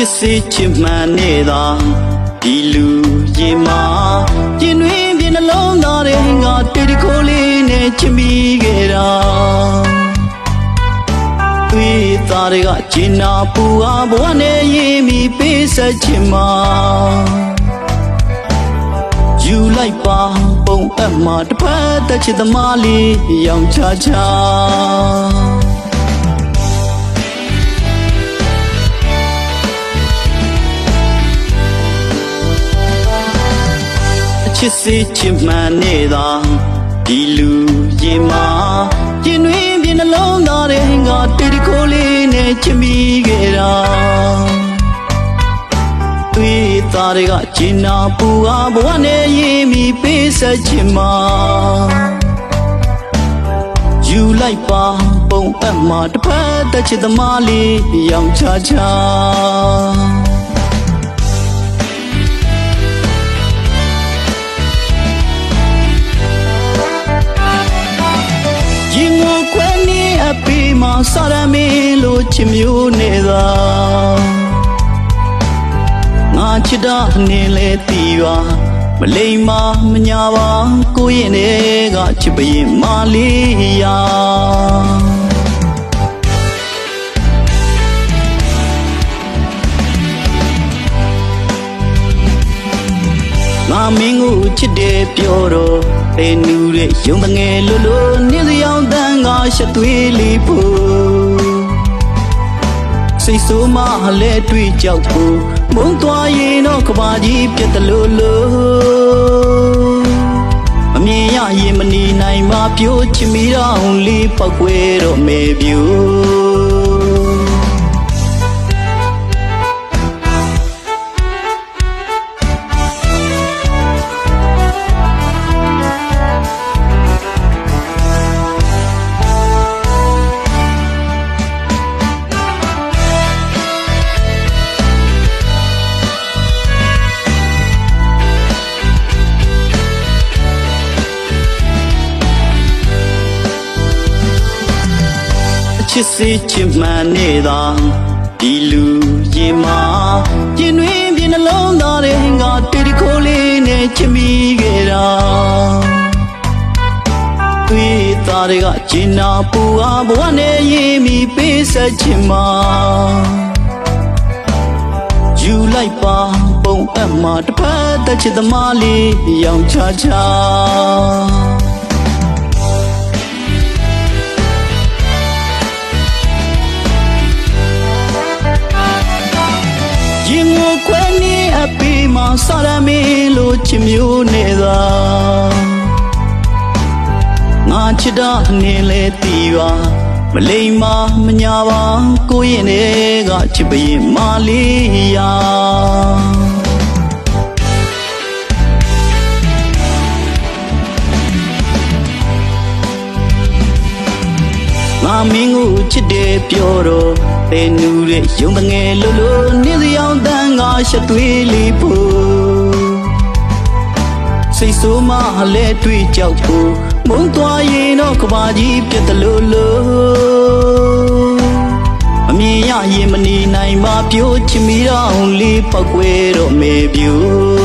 ချစ်စေချစ်မှန်နေတာဒီလူရင်မာပြင်းတွင်ပြင်းနှလုံးသားတွေငါတေဒီခိုးလေးနဲ့ချစ်မိခဲ့တာတွေးသားတွေကဂျင်နာပူအားဘဝနဲ့ရင်မီပေးဆက်ချင်မှာယူလိုက်ပါပုံအပ်မှာတစ်ဖက်သက်ချစ်သမားလေးရောင်ချချာ ချစ်စေချစ်မှန်နေတာဒီလူရင်မာပြင်းတွင်ပြင်းနှလုံးသားတွေငါတေဒီခိုးလေးနဲ့ချစ်မိခဲ့တာတွေးသားတွေကဂျင်နာပူအားဘဝနဲ့ရင်မီပေးဆက်ချင်မှာယူလိုက်ပါပုံအပ်မှာတစ်ဖက်သက်ချစ်သမားလေးရောင်ချချာ အပီမှာစာရမင်းလိုချစ်မျိုးနေသာငါချစ်တာအနေလဲတီပါမလိမ္မာမညာပါကိုရင်တွေကချစ်ပရင်မလေးယာ ချစ်တယ်ပြောတော့အဲနူတဲ့ရုံတငယ်လိုလိုနေစယောင်တန်းကရှက်သွေးလေးဖို့စိတ်ဆိုးမှလဲတွေ့ကြောက်ဖို့မုန်းသွားရင်တော့ကဘာကြီးပြတ်တယ်လို့လို့အမြင်ရရင်မနေနိုင်မှပြိုးချင်မိတော့လေးပောက်ွယ်တော့မေပြိုး စ်စေချစ်မှန်နေတာဒီလူရင်မာပြင်းတွင်ပြင်းနှလုံးသားတွေငါတေဒီခိုးလေးနဲ့ချစ်မိခဲ့တာတွေးသားတွေကဂျင်နာပူအားဘဝနဲ့ရင်မီပေးဆက်ချင်မှာယူလိုက်ပါပုံအပ်မှာတစ်ဖက်သက်ချစ်သမားလေးရောင်ချချာ စာရမင်းလိုချစ်မျိုးနေသာငါချစ်တာအနေလဲတီပါမလိမ္မာမညာပါကိုရင်တွေကချစ်ပရင်မလေးယာငါမင်းကိုချစ်တယ်ပြောတော့ပဲနူတဲ့ရုံတငယ်လိုလိုနေစယောင်တန်းငါရှက်သွေးလေးဖို့စိ တ်ဆိုးမှလဲတွေ့ကြောက်ဖို့မုန်းသွားရင်တော့ကဘာကြီးပြတ်တယ်လို့လို့အမြင်ရရင်မနေနိုင်ပါပြိုးချင်မိတော့လေးပောက်ွယ်တော့မေပြိုး